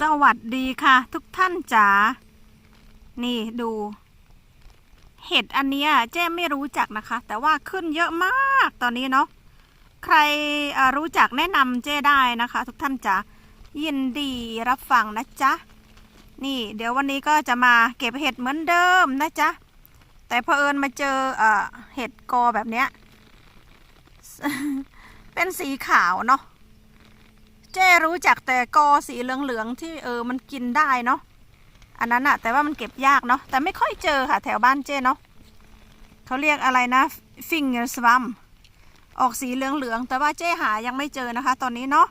สวัสดีค่ะ ทุกท่านจ๋า นี่ดู เห็ดอันเนี้ยเจ้ไม่รู้จักนะคะ แต่ว่าขึ้นเยอะมากตอนนี้เนาะ ใครรู้จักแนะนำเจ้ได้นะคะ ทุกท่านจ๋า ยินดีรับฟังนะจ๊ะ นี่เดี๋ยววันนี้ก็จะมาเก็บเห็ดเหมือนเดิมนะจ๊ะ แต่พอเอิญมาเจอเอเห็ดกอแบบเนี้ย เป็นสีขาวเนาะ เจ้รู้จักแต่กอสีเหลืองๆที่เออมันกินได้เนาะอันนั้นอะแต่ว่ามันเก็บยากเนาะแต่ไม่ค่อยเจอค่ะ แถวบ้านเจ้เนาะเขาเรียกอะไรนะฟิงเกอร์สวัมออกสีเหลืองๆแต่ว่าเจ้หายังไม่เจอนะคะ ตอนนี้เนาะ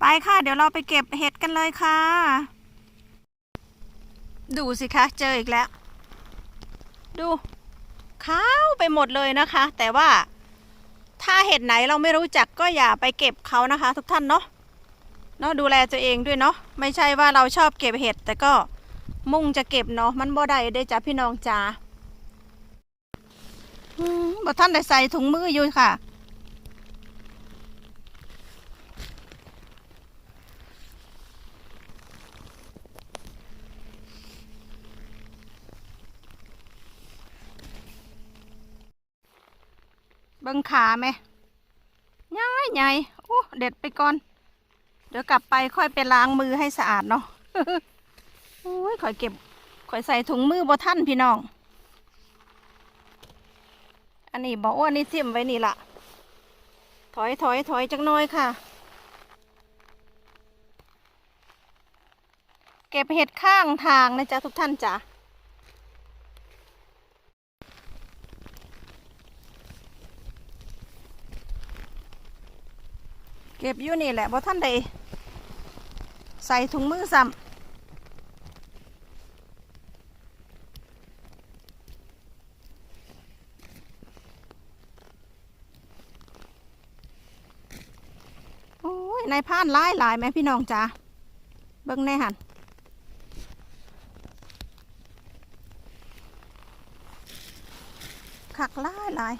ไปค่ะ เดี๋ยวเราไปเก็บเห็ดกันเลยค่ะ ดูสิคะเจออีกแล้ว ดูขาวไปหมดเลยนะคะ แต่ว่าถ้าเห็ดไหนเราไม่รู้จักก็อย่าไปเก็บเขานะคะ ทุกท่านเนาะ เนาะดูแลตัวเองด้วยเนาะไม่ใช่ว่าเราชอบเก็บเห็ด แต่ก็มุ่งจะเก็บเนาะมันบ่ได้เด้จ้ะพี่น้องจ้าบ่ท่านได้ใส่ถุงมืออยู่ค่ะบิ่งขาไหมง่ายใหญ่โอ้เด็ดไปก่อน เดี๋ยวกลับไปค่อยไปล้างมือให้สะอาดเนาะโอ้ยข่อยเก็บข่อยใส่ถุงมือบ่ท่านพี่น้อง อันนี้บอกว่านี่เตรียมไว้นี่ละถอยถอยถอยจักหน้อยค่ะ เก็บเห็ดข้างทางนะจ๊ะทุกท่านจ้ะเก็บอยู่นี่แหละบ่ท่านใด ใส่ถุงมือซ้ำโอ้ยนายพานหลายหลายไหมพี่น้องจ้าเบิ่งแน่หันขักหลายหลาย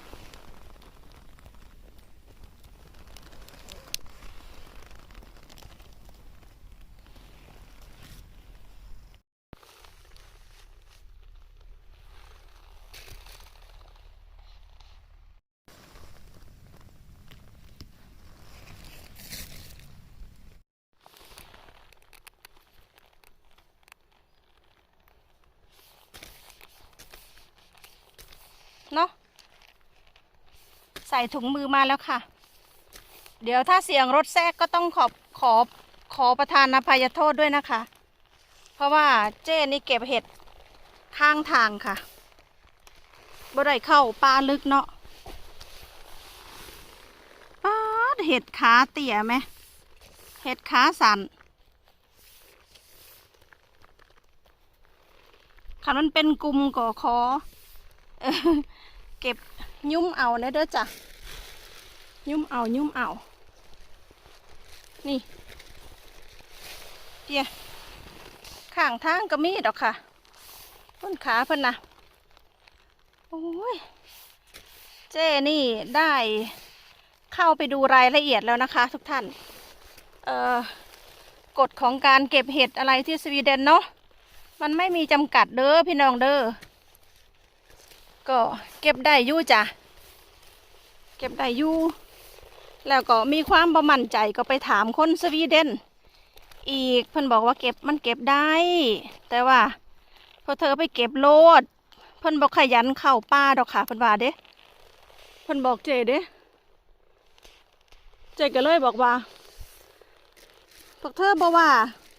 ใส่ถุงมือมาแล้วค่ะ เดี๋ยวถ้าเสียงรถแทรกก็ต้องขอบขอบขอประทานอภัยโทษด้วยนะคะ เพราะว่าเจ้นี่เก็บเห็ดข้างทางค่ะบ่ได้เข้าป่าลึกเนาะป๊าเห็ดขาเตี่ยไหมเห็ดขาสันคันมันเป็นกลุ่มก่อคอเก็บ ยุ่มเอาเนะเด้อจ้ะยุ่มเอายุ่มเอา นี่เดี๋ยข้างทางก็มีดอกค่ะต้นขาเพิ่นนะโอ้ยเจ้นี่ได้เข้าไปดูรายละเอียดแล้วนะคะ ทุกท่าน เอ่อกฎของการเก็บเห็ดอะไรที่สวีเดนเนาะมันไม่มีจำกัดเด้อพี่น้องเด้อ ก็เก็บได้ยู่จ้ะ เก็บได้ยู่ แล้วก็มีความประมั่นใจก็ไปถามคนสวีเดน อีกเพิ่นบอกว่าเก็บมันเก็บได้ แต่ว่าพอเธอไปเก็บโลด เพิ่นบอกขยันเข้าป่าดอกค่ะเพิ่นว่าเด้เพิ่นบอกเจเด้เจก็เลยบอกว่าพวกเธอบอกว่า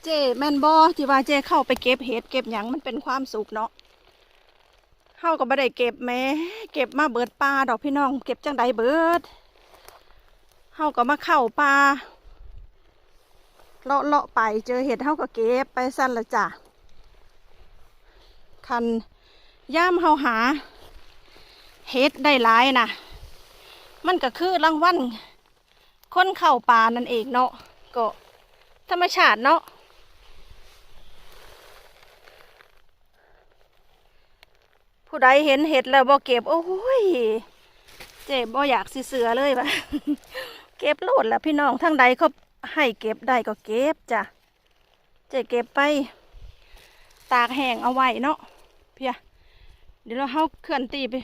เจแมนบอที่ว่าเจเข้าไปเก็บเห็ดเก็บหยังมันเป็นความสุขเนาะ เฮาก็บ่ได้เก็บแหม้เก็บมาเบิดป่าดอกพี่น้อง เก็บจังใดเบิดเฮาก็มาเข้าป่าเลาะเลาะไปเจอเห็ดเฮาก็เก็บไปสั้นละจ้ะคันย่ามเฮาหา เห็ดได้หลายนะมันก็คือรางวัลคนเข้าป่านั่นเองเนาะก็ธรรมชาติเนาะ ผู้ใดเห็นเห็ดแล้วบ่เก็บ โอ้ย เจ็บบ่อยากสิเสือเลยปะเก็บโลดแล้วพี่น้องทั้งใดเขาให้เก็บได้ก็เก็บจ้ะเจ๊เก็บไป ตากแห้งเอาไว้เนาะเพียเดี๋ยวเราเข้าเคลื่อนตีไป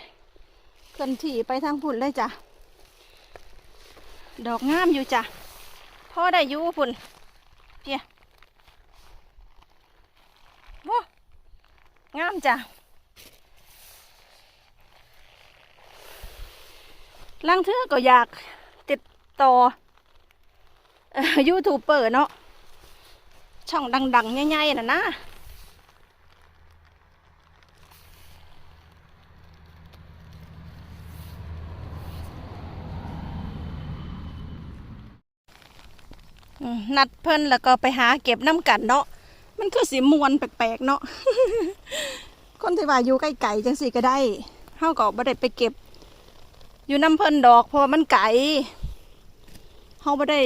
เคลื่อนที่ไปทางพุ่นเลยจ้ะดอกงามอยู่จ้ะพ่อได้อยู่พุ่นเพียว้างามจ้ะ ลังเทือก็อยากติดต่อยูทูบเบอร์เนาะช่องดังๆใหญ่ๆน่ะนะนัดเพิ่นแล้วก็ไปหาเก็บน้ำกันเนาะมันคือสีมวนแปลกๆเนาะคนที่ว่าอยู่ใกล้ๆจังสิก็ได้เฮาก็บ่ได้ไปเก็บ อยู่น้ำเพิ่นดอกเพราะว่ามันไกลเฮาบ่ได้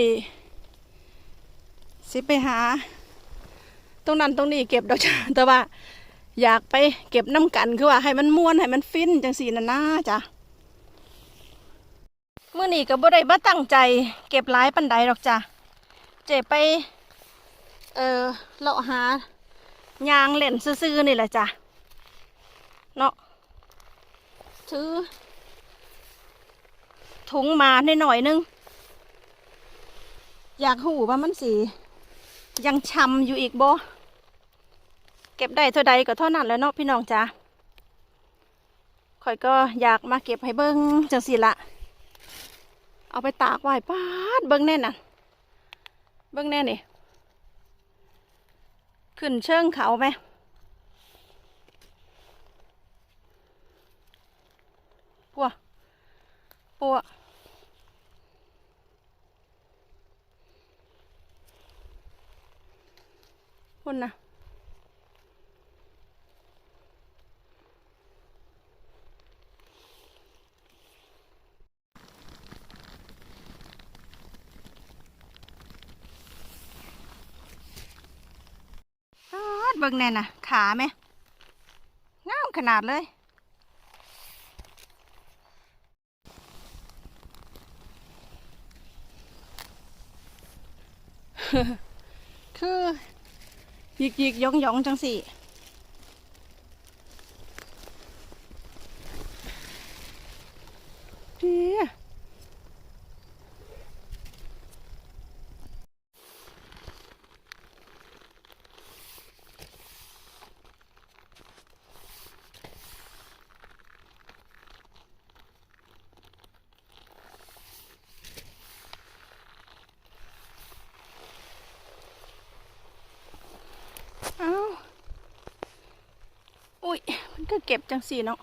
สิไปหา ตรงนั้นตรงนี้เก็บดอกจ้ะแต่ว่า อยากไปเก็บน้ำกันคือว่า ให้มันม่วนให้มันฟินจังสีน่ะนะจ้ะเมื่อนี้ก็บ่ได้บ่ตั้งใจ เก็บหลายปันใดดอกจ้ะเจไป เออเลาะหายางเล่นซื่อๆนี่แหละจ้ะเนาะถือ ถุงมาหน่อยนึง อยากหูว่ามันสี ยังช้ำอยู่อีกบ่เก็บได้เท่าใดก็เท่านั้นแล้วเนาะพี่น้องจ้ะข่อยก็อยากมาเก็บให้เบิ้งจังสิละเอาไปตากไว้ป้าดเบิ้งแน่น่ะ เบิ้งแน่นี่ ขึ้นเชิงเขาไหมปัวปัว พุ่นนะดเบิ้งแน่น่ะ ขาไหมงามขนาดเลย คือ ยิกยิกยองยองจังสี่เดียเอ้า อุ้ย มันก็เก็บจังสีเนาะ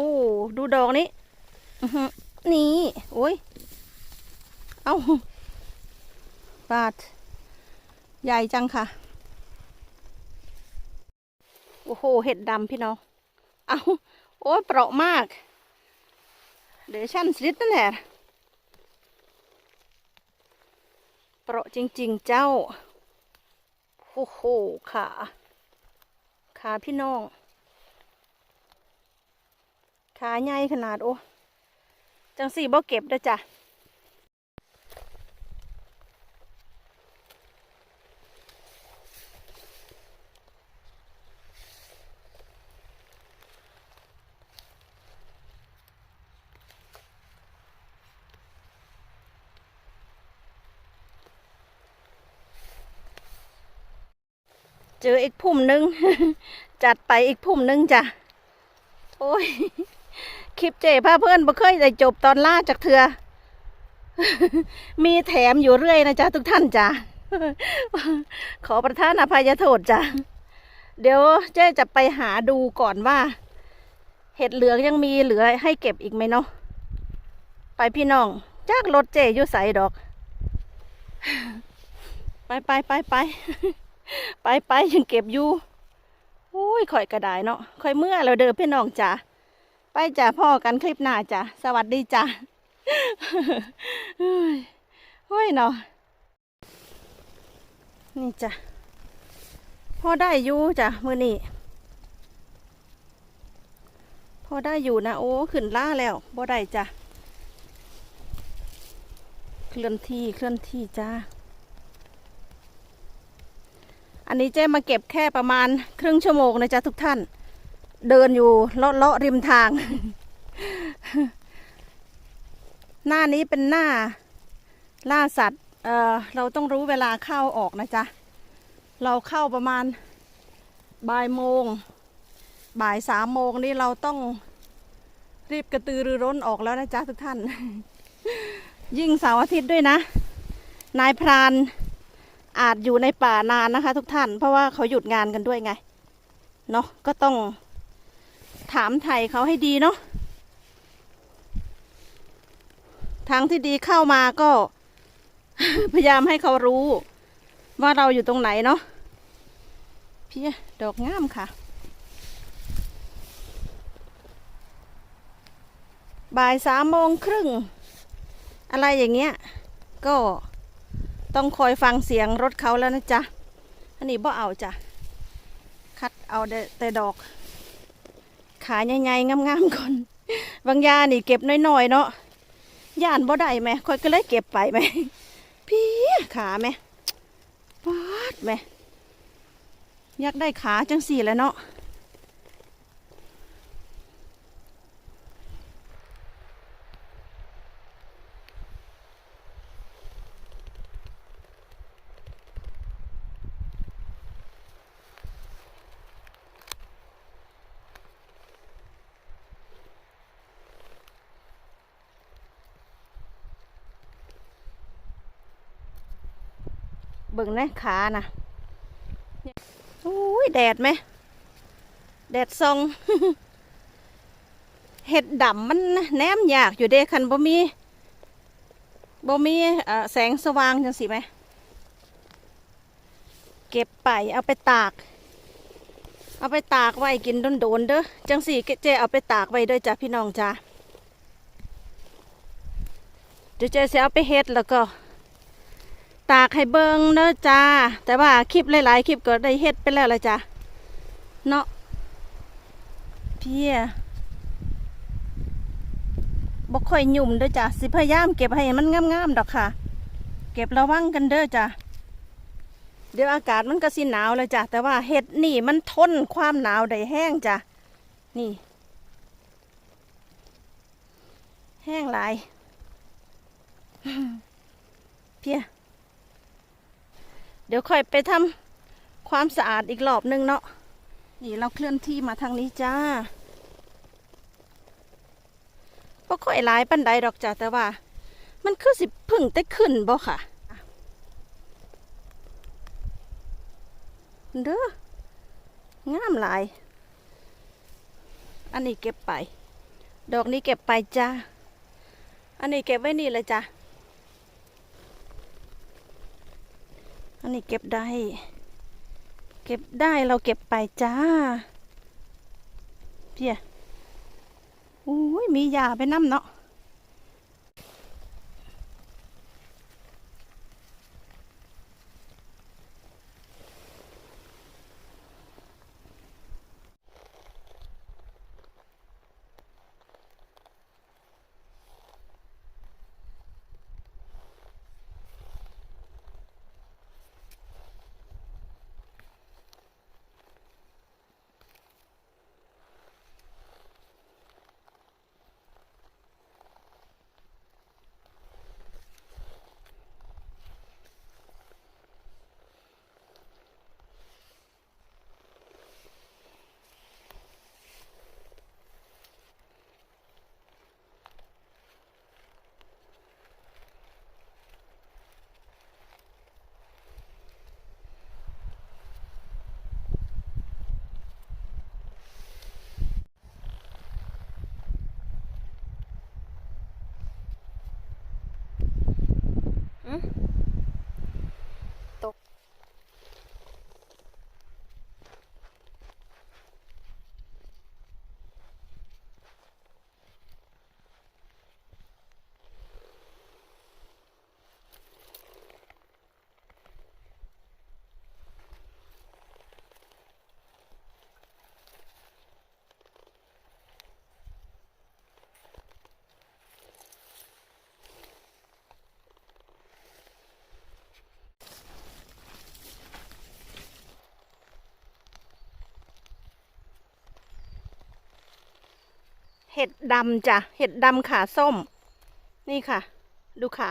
หดูดอกนี้อื้อหือนี่โอ้ย เอาบาดใหญ่จังค่ะ โอ้โห เห็ดดำพี่น้อง เอาโอ้ยเปราะมาก เดี๋ยวชั่นสลิดนั่นแหละ เปราะจริง ๆ เจ้า โอ้โหขาขาพี่น้อง ขาใหญ่ขนาดโอ้ จังสี่บ่เก็บด้จ้ะเจออีกพุ่มหนึง จัดไปอีกพุ่มหนึงจ้ะ โอ้ย คลิปเจ๋พาเพื่อนบ่เคยได้จบตอนล่าจากเถือมีแถมอยู่เรื่อยนะจ๊ะทุกท่านจ้ะขอประทานอภัยโทษจ้ะเดี๋ยวเจ๊จะไปหาดูก่อนว่า เห็ดเหลืองยังมีเหลือให้เก็บอีกไหมเนาะไปพี่น้องจากรถเจอยู่ใสดอก ไปไปไปไปไปไปยังเก็บอยู่อุ้ยข่อยกระดายเนาะข่อยเมื่อเราเดินพี่น้องจ้ะ ไปจ้ะพ่อกันคลิปหน้าจ้ะสวัสดีจ้ะเฮ้ยเฮ้ยเนาะนี่จ้ะพ่อได้อยู่จ้ะมือนี่พ่อได้อยู่นะโอ้ขึ้นล่าแล้วบ่ได้จ้ะเคลื่อนที่เคลื่อนที่จ้าอันนี้เจ๊มาเก็บแค่ประมาณครึ่งชั่วโมงนะจ๊ะทุกท่าน เดินอยู่เลาะเลาะริมทาง หน้านี้เป็นหน้า ล่าสัตว์เอ่อเราต้องรู้เวลาเข้าออกนะจ๊ะ เราเข้าประมาณบ่ายโมง บ่ายสามโมงนี่เราต้องรีบกระตือรือร้นออกแล้วนะจ๊ะทุกท่าน ยิ่งเสาร์อาทิตย์ด้วยนะ นายพรานอาจอยู่ในป่านานนะคะ ทุกท่าน เพราะว่าเขาหยุดงานกันด้วยไง เนาะก็ต้อง ถามไทยเขาให้ดีเนาะทางที่ดีเข้ามาก็ พยายามให้เขารู้ ว่าเราอยู่ตรงไหนเนาะพี่ดอกงามค่ะ บ่ายสามโมงครึ่ง อะไรอย่างเงี้ย ก็ต้องคอยฟังเสียงรถเขาแล้วนะจ๊ะ อันนี้บ่เอาจ้ะ คัดเอาแต่ดอก ขาใหญ่ๆงามๆก่อนบางยานี่เก็บน้อยๆเนาะย่านบ่ได้ไหมคอยก็เลยเก็บไปไหมพี่ขาไหมปาดไหมอยากได้ขาจังสี่แล้วเนาะ เบิ่งนะขานะอุ้ยแดดไหม แดดซองเห็ดดำมันแนมยากอยู่เด้คันบ่มีบ่มีแสงสว่างจังสิไหม เก็บไปเอาไปตาก เอาไปตากไว้กินโดนๆเด้อจังสิเจเอาไปตากไว้ด้อจ้ะพี่น้องจ้าเดี๋ยวเจจะเอาไปเฮ็ดแล้วก็ ตากให้เบิงเนอะจ้า แต่ว่าคลิปหลายๆคลิปก็ได้เฮ็ดไปแล้วละจ้ะเนาะเพียบ่ค่อยหยุ่มเด้อจ้ะสิพยายามเก็บให้มันงามๆดอกค่ะ เก็บระวังกันเด้อจ้ะเดี๋ยวอากาศมันก็สิหนาวแล้วจ้ะแต่ว่าเห็ดนี่มันทนความหนาวได้แห้งจ้ะนี่ แห้งหลายเพีย เดี๋ยวค่อยไปทำความสะอาดอีกรอบนึงเนาะนี่เราเคลื่อนที่มาทางนี้จ้าบ่ค่อยหลายปันใดดอกจ้าแต่ว่า มันคือสิพึ่งแต่ขึ้นบ่ค่ะเด้องามหลาย อันนี้เก็บไป ดอกนี้เก็บไปจ้า อันนี้เก็บไว้นี่เลยจ้า อันนี้เก็บได้ เก็บได้เราเก็บไปจ้าเพียอุ้ยมียาไปน้ำเนาะ ห็ดดำจ้ะ เห็ดดำขาส้ม นี่ค่ะ ดูขา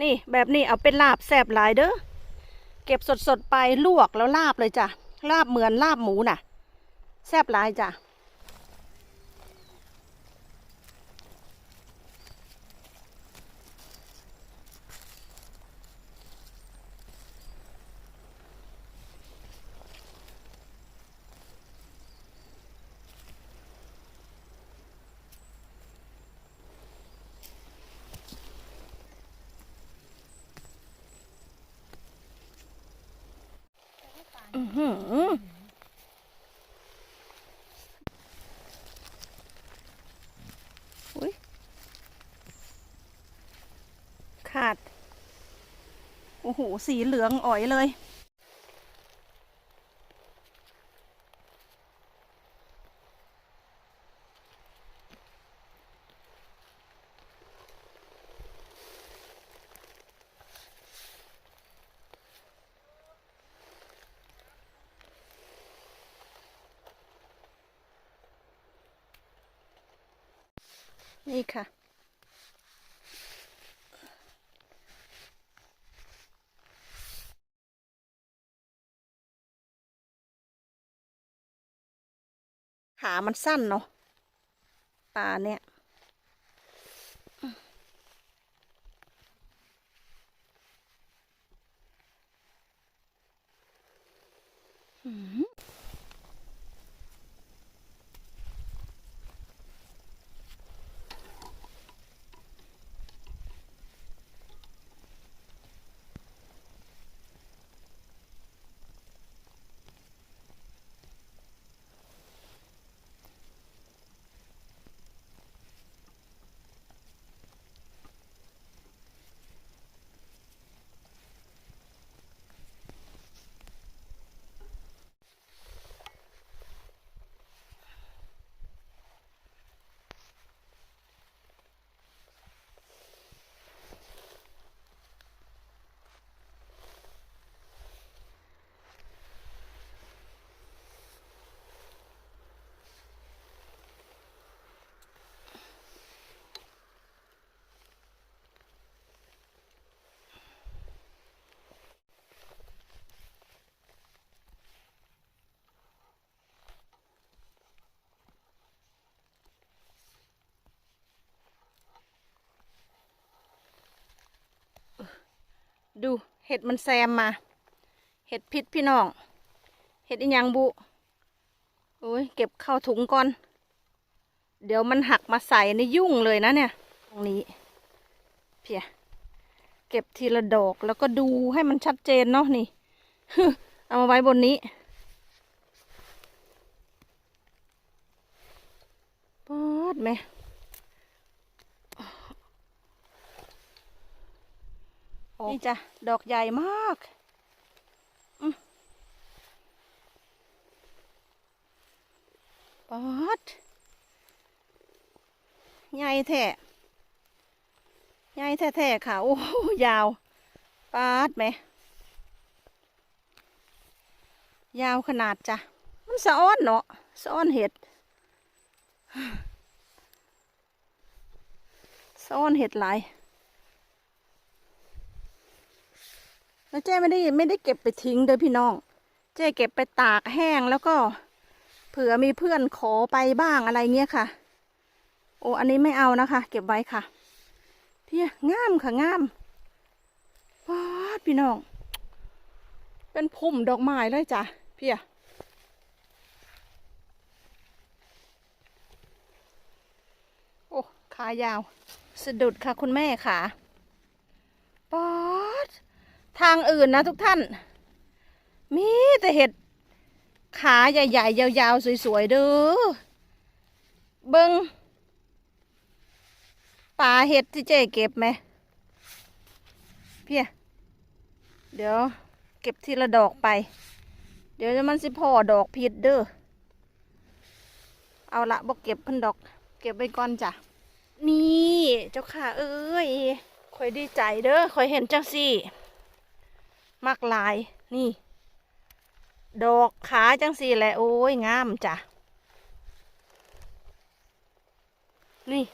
นี่แบบนี้เอาเป็นลาบแซบหลายเด้อ เก็บสดๆไปลวกแล้วลาบเลยจ้ะ ลาบเหมือนลาบหมูน่ะแซบหลายจ้ะ อุ้ยขาด โอ้โห สีเหลืองอ๋อยเลย นี่ค่ะ ขามันสั้นเนาะปลาเนี่ยอืม ดูเห็ดมันแซมมา เห็ดพิษพี่น้อง เห็ดอีหยังบุโอ้ยเก็บเข้าถุงก่อน เดี๋ยวมันหักมาใส่ในยุ่งเลยนะเนี่ย ตรงนี้เพียเก็บทีละดอกแล้วก็ดูให้มันชัดเจนเนาะนี่ เอามาไว้บนนี้ปอดไหม นี่จ้ะ ดอกใหญ่มากปอดใหญ่แท้ใหญ่แท้ๆค่ะ โอ้ยาวปาดไหม ยาวขนาดจ้ะ มันสะอ้อนเนาะสะอ้อนเห็ดสะอ้อนเห็ดหลาย แล้วเจ้ไม่ได้ไม่ได้เก็บไปทิ้งเด้อพี่น้อง เจ้เก็บไปตากแห้งแล้วก็ เผื่อมีเพื่อนขอไปบ้างอะไรเงี้ยค่ะ โอ้อันนี้ไม่เอานะคะ เก็บไว้ค่ะเพี่งามค่ะงามวาดพี่น้อง เป็นพุ่มดอกไม้เลยจ้ะพี่โอ้ขายาว สะดุดค่ะคุณแม่ค่ะป๊อด ทางอื่นนะทุกท่าน มีแต่เห็ดขาใหญ่ๆ ยาวๆ สวยๆ เด้อ เบิงป่าเห็ดที่เจ๊เก็บไหมเพียเดี๋ยวเก็บทีละดอกไป เดี๋ยวมันสิพอดอกผิดเด้อ เอาละบอกเก็บเพิ่นดอก เก็บไว้ก่อนจ้ะ นี่เจ้าค่ะเอ้ยคอยดีใจเด้อคอยเห็นจังสี่ มากลายนี่ ดอกขาจังสี่แหละโอ้ยงามจ้ะนี่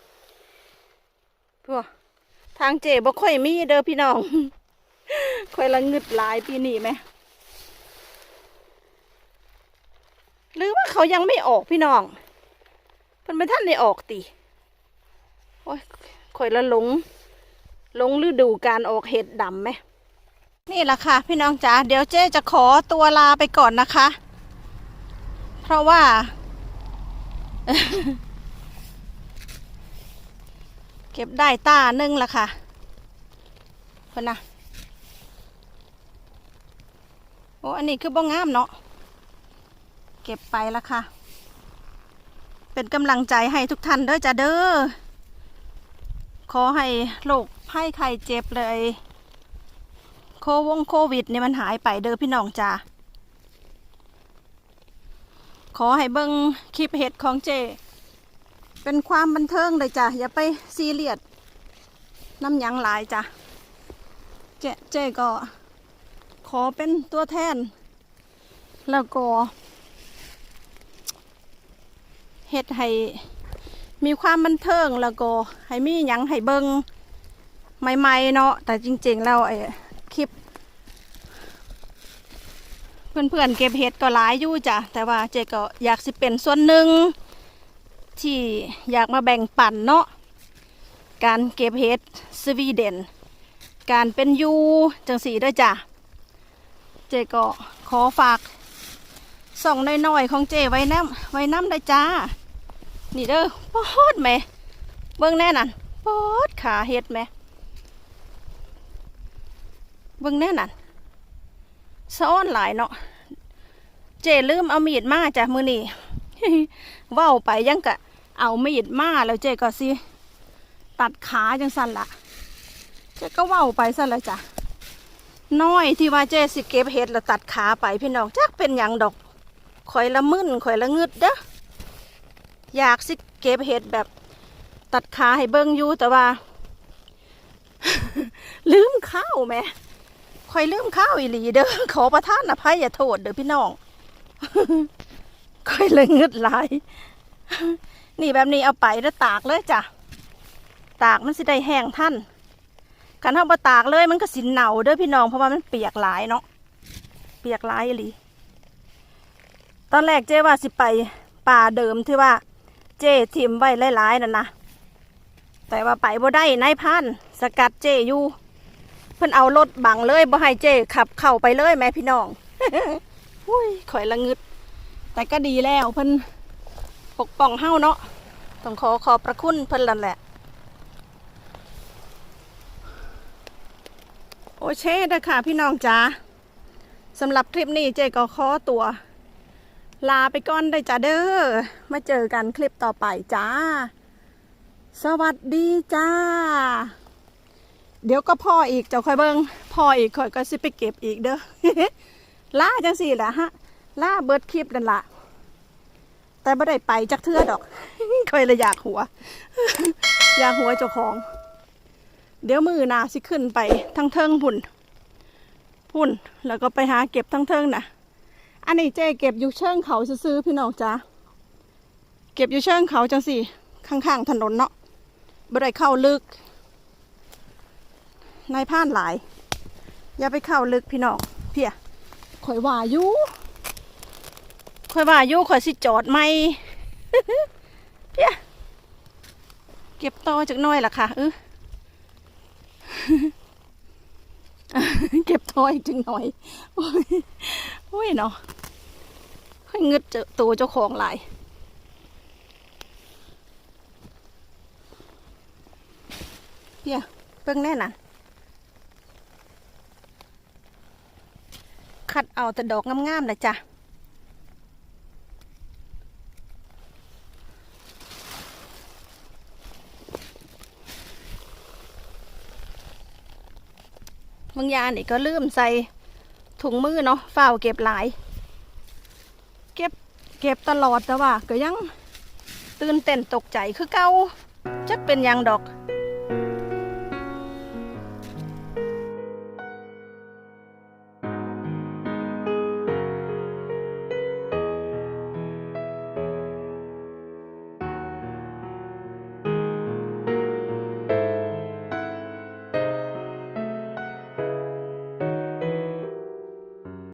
พวกทางเจบ่ค่อยมีเด้อพี่น้อง ค่อยละงึดหลายปีนี้ไหมหรือว่าเขายังไม่ออกพี่น้องเพิ่นไม่ท่านได้ออกติโอ้ยข่อยละหลงหลงฤดูการออกเห็ดดำไหม นี่แหละค่ะ พี่น้องจ๋าเดี๋ยวเจ๊จะขอตัวลาไปก่อนนะคะ เพราะว่า เก็บได้ต้าหนึ่งละค่ะเพิ่นนะโอ้อันนี้คือบ้งงามเนาะเก็บไปละค่ะ เป็นกำลังใจให้ทุกท่านเด้อจ้าเด้อขอให้โรคไข้ไข้เจ็บเลย โควงโควิดเนี่ยมันหายไปเด้อพี่น้องจ้าขอให้เบิ้งคลิปเห็ดของเจ เป็นความบันเทิงเลยจ้ะอย่าไปซีเรียสน้ำยังหลายจ้ะเจเจก็ ขอเป็นตัวแทน แล้วก็เฮ็ดให้มีความบันเทิงแล้วก็ให้มีหยังให้เบิงใหม่ๆเนาะแต่จริงๆแล้วไอ้คลิป เพื่อนๆเก็บเห็ดก็หลายอยู่จ้ะแต่ว่าเจ๊ก็อยากสิเป็นส่วนหนึ่งที่อยากมาแบ่งปันเนาะการเก็บเห็ดสวีเดน การเป็นยูจังสีด้วยจ้ะเจ๊ก็ขอฝากส่องน้อยๆของเจ๊ไว้น้ำไว้น้ำได้จ้า นี่เด้อปอดไหมเบิ่งแน่นั่นปอดขาเห็ดไหมเบิ่งแน่นั่น ซ้อนหลายเนาะเจลืมเอามีดมาจ้ะมือนี่ว้าไปยังกะ เอามีดมาแล้วเจก็สิตัดขาจังสันละเจก็ว้าไปสันละจ้ะน้อยที่ว่าเจสิเก็บเห็ดแล้วตัดขาไปพี่น้องจักเป็นหยังดอกข่อยละมึนข่อยละงึดเด้ออยากสิเก็บเห็ดแบบตัดขาให้เบิ่งอยู่แต่ว่า ลืมข้าวแม่ ข่อยลืมข้าวอีหลีเด้อขอประทานอภัยอย่าโทษเด้อพี่น้องค่อยเลยงึดหลาย นี่แบบนี้เอาไปแล้วตากเลยจ้ะ ตากมันสิได้แห้งท่านกันถ้าบ่ตากเลยมันก็สินเหนาเด้อพี่น้องเพราะว่ามันเปียกหลายเนาะเปียกหลายอีหลี ตอนแรกเจ้ว่าสิไปป่าเดิมที่ว่า เจ้ทิมไว้หลายๆนั่นนะแต่ว่าไปบ่ได้นายพันสกัดเจ้อยู่ เพิ่นเอารถบังเลยบ่ให้เจ้ขับเข้าไปเลยแม่พี่น้องอุ้ยข่อยละงึด แต่ก็ดีแล้วเพิ่นปกป้องเฮาเนาะต้องขอขอบพระคุณเพิ่นนั่นแหละ โอเช่เด้ค่ะพี่น้องจ๋าสำหรับคลิปนี้เจ๊ก็ขอตัว ลาไปก่อนได้จ้าเด้อมาเจอกันคลิปต่อไปจ้า สวัสดีจ้า เดี๋ยวก็พ่ออีกเจ้าค่อยเบิงพ่ออีกค่อยก็สิไปเก็บอีกเด้อล่าจังสี่แหละฮะล่าเบิร์ดคลิปนั่นละแต่ไม่ได้ไปจักเทือดอกค่อยเลยอยากหัว อยากหัวเจ้าของ เดี๋ยวมือนาสิขึ้นไปทั้งเทิงพุ่น พุ่นแล้วก็ไปหาเก็บทั้งเทิงนะอันนี้เจ๊เก็บอยู่เชิงเขาซื้อพี่น้องจ้าเก็บอยู่เชิงเขาจังสี่ ข้างๆถนนเนาะบ่ได้เข้าลึก นายพรานหลาย อย่าไปเข้าลึกพี่น้องเพียข่อยว่าอยู่ข่อยว่าอยู่ข่อยสิจอดไหมเพียเก็บต่อจากหน้อยล่ะค่ะเออเก็บต่ออีกจังหน่อยโอ้ยโอ้ยเนาะค่อยเงึดเจอตัวเจ้าของหลายเพียเบิ่งแน่น่ะ คัดเอาแต่ดอกงามๆเลยจ้ะบางยานี่ก็ลืมใส่ถุงมือเนาะฝ้าเก็บหลาย เก็บเก็บตลอดแต่ว่าก็ยังตื่นเต้นตกใจคือเก่าจักเป็นยังดอก